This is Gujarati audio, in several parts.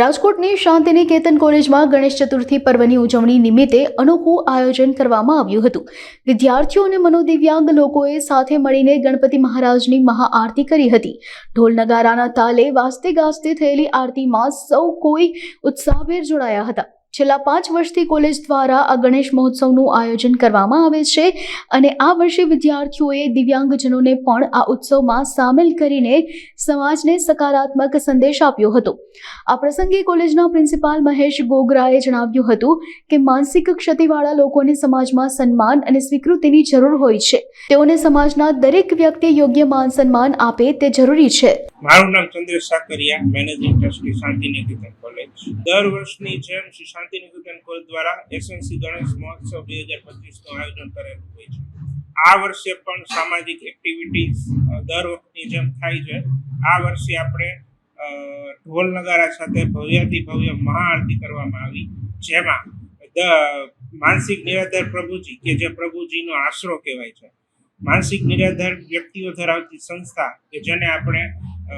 રાજકોટની શાંતિનિકેતન કોલેજમાં ગણેશ ચતુર્થી પર્વની ઉજવણી નિમિત્તે અનોખું આયોજન કરવામાં આવ્યું હતું. વિદ્યાર્થીઓ અને મનોદિવ્યાંગ લોકોએ સાથે મળીને ગણપતિ મહારાજની મહાઆરતી કરી હતી. ઢોલ નગારાના તાલે વાસ્તે ગાજતે થયેલી આરતીમાં સૌ કોઈ ઉત્સાહભેર જોડાયા હતા. છેલ્લા પાંચ વર્ષથી કોલેજ દ્વારા આ ગણેશ મહોત્સવનું આયોજન કરવામાં આવે છે અને આ વર્ષે વિદ્યાર્થીઓએ દિવ્યાંગજનોને પણ આ ઉત્સવમાં સામેલ કરીને સમાજને સકારાત્મક સંદેશ આપ્યો હતો. આ પ્રસંગે કોલેજના પ્રિન્સિપાલ મહેશ ગોગરાએ જણાવ્યું હતું કે માનસિક ક્ષતિવાળા લોકોને સમાજમાં સન્માન અને સ્વીકૃતિની જરૂર હોય છે. તેઓને સમાજના દરેક વ્યક્તિ યોગ્ય માન સન્માન આપે તે જરૂરી છે. મારું નામ Chandresh Sakariya managing trustee Shantiniketan college દર વર્ષની જેમ શ્રી શાંતિનિકેતન કોલેજ દ્વારા એસએનસી ગણેશ મહોત્સવ બે હજાર પચીસનું આયોજન કરેલું હોય છે. આ વર્ષે પણ સામાજિક એક્ટિવિટીઝ દર વખતની જેમ થાય છે. આ વર્ષે આપણે ઢોલ નગારા સાથે ભવ્યાથી ભવ્ય મહાઆરતી કરવામાં આવી, જેમાં માનસિક નિરાધાર પ્રભુજી, કે જે પ્રભુજીનો આશરો કહેવાય છે. માનસિક નિરાધાર વ્યક્તિઓ ધરાવતી સંસ્થા કે જેને આપણે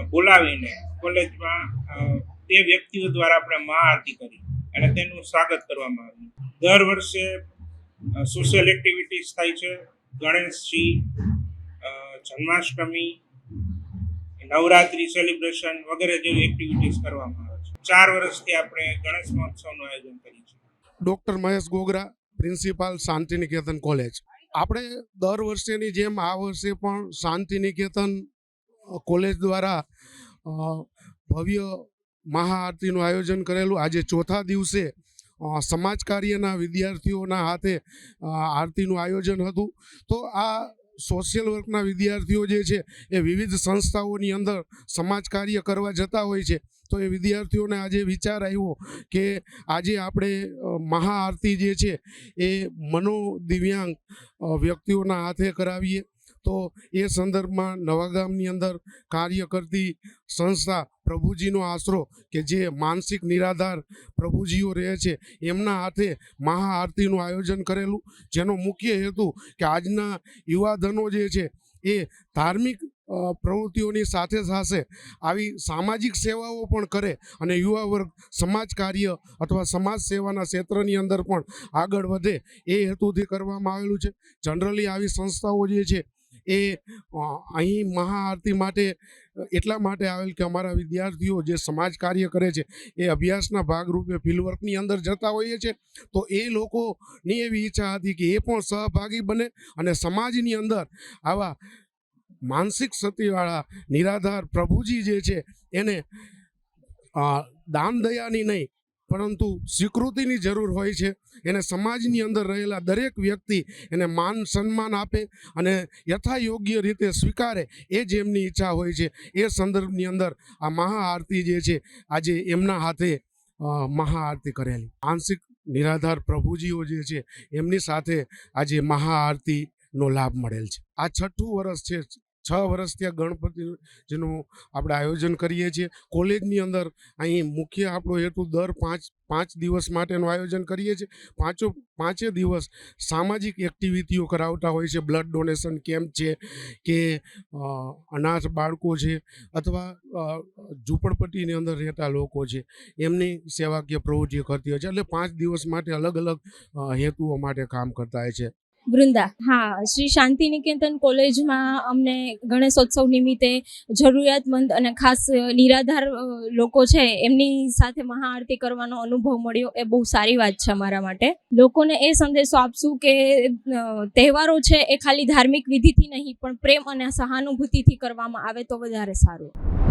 બોલાવીને કોલેજમાં તે વ્યક્તિઓ દ્વારા આપણે મહાઆરતી કરી અને તેનું સ્વાગત કરવામાં આવ્યું. દર વર્ષે સોશિયલ એક્ટિવિટીઝ થાય છે. ગણેશજી જન્માષ્ટમી નવરાત્રિ સેલિબ્રેશન વગેરે જેવી એક્ટિવિટીઝ કરવામાં આવે છે. ચાર વર્ષથી આપણે ગણેશ મહોત્સવનું આયોજન કરીએ છીએ. Doctor Mahesh Gogra principal Shantiniketan college. આપણે દર વર્ષેની જેમ આ વર્ષે પણ શાંતિનિકેતન અ, કોલેજ દ્વારા ભવ્ય મહાઆરતીનું આયોજન કરેલું. આજે ચોથા દિવસે સમાજ કાર્યના વિદ્યાર્થીઓના હાથે આરતીનું આયોજન હતું. તો આ સોશિયલ વર્કના વિદ્યાર્થીઓ જે છે, એ વિવિધ સંસ્થાઓની અંદર સમાજ કાર્ય કરવા જતા હોય છે. તો એ વિદ્યાર્થીઓને આજે વિચાર આવ્યો કે આજે આપણે મહાઆરતી જે છે, એ મનો દિવ્યાંગ વ્યક્તિઓના હાથે કરાવીએ. તો એ સંદર્ભમાં નવાગામની અંદર કાર્ય કરતી સંસ્થા પ્રભુજીનો આશરો કે જે માનસિક નિરાધાર પ્રભુજીઓ રહે છે, એમના હાથે મહાઆરતીનું આયોજન કરેલું, જેનો મુખ્ય હેતુ કે આજના યુવાધનો જે છે, એ ધાર્મિક પ્રવૃત્તિઓની સાથે સાથે આવી સામાજિક સેવાઓ પણ કરે અને યુવા વર્ગ, સમાજ કાર્ય અથવા સમાજ સેવાના ક્ષેત્રની અંદર પણ આગળ વધે એ હેતુથી કરવામાં આવેલું છે. જનરલી આવી સંસ્થાઓ જે છે એ અહીં મહાઆરતી માટે એટલા માટે આવેલ કે અમારા વિદ્યાર્થીઓ જે સમાજ કાર્ય કરે છે, એ અભ્યાસના ભાગરૂપે ફિલ્ડવર્કની અંદર જતા હોઈએ છે, તો એ લોકોની એવી ઈચ્છા હતી કે એ પણ સહભાગી બને અને સમાજની અંદર આવા માનસિક ક્ષતિવાળા નિરાધાર પ્રભુજી જે છે, એને દાન દયાની નહીં પરંતુ સ્વીકૃતિની જરૂર હોય છે. એને સમાજની અંદર રહેલા દરેક વ્યક્તિ એને માન સન્માન આપે અને યથાયોગ્ય રીતે સ્વીકારે એ જ એમની ઈચ્છા હોય છે. એ સંદર્ભની અંદર આ મહાઆરતી જે છે, આજે એમના હાથે મહાઆરતી કરેલી. માનસિક નિરાધાર પ્રભુજીઓ જે છે, એમની સાથે આજે મહાઆરતીનો લાભ મળેલ છે. આ છઠ્ઠું વર્ષ છે છ વર્ષથી આ ગણપતિ જેનું આપણે આયોજન કરીએ છીએ. કોલેજની અંદર અહીં મુખ્ય આપણો હેતુ દર પાંચ પાંચ દિવસ માટેનું આયોજન કરીએ છીએ. પાંચો, પાંચે દિવસ સામાજિક એક્ટિવિટીઓ કરાવતા હોય છે. બ્લડ ડોનેશન કેમ્પ છે કે અનાથ બાળકો છે અથવા ઝૂંપડપટ્ટીની અંદર રહેતા લોકો છે. એમની સેવાકીય પ્રવૃત્તિઓ કરતી હોય છે. એટલે પાંચ દિવસ માટે અલગ અલગ હેતુઓ માટે કામ કરતા હોય છે. વૃંદા. હા, શ્રી શાંતિ નિકેતન કોલેજમાં અમને ગણેશોત્સવ નિમિત્તે જરૂરિયાતમંદ અને ખાસ નિરાધાર લોકો છે, એમની સાથે મહાઆરતી કરવાનો અનુભવ મળ્યો. એ બહુ સારી વાત છે અમારા માટે. લોકોને એ સંદેશો આપશું કે તહેવારો છે એ ખાલી ધાર્મિક વિધિથી નહીં, પણ પ્રેમ અને સહાનુભૂતિથી કરવામાં આવે તો વધારે સારું.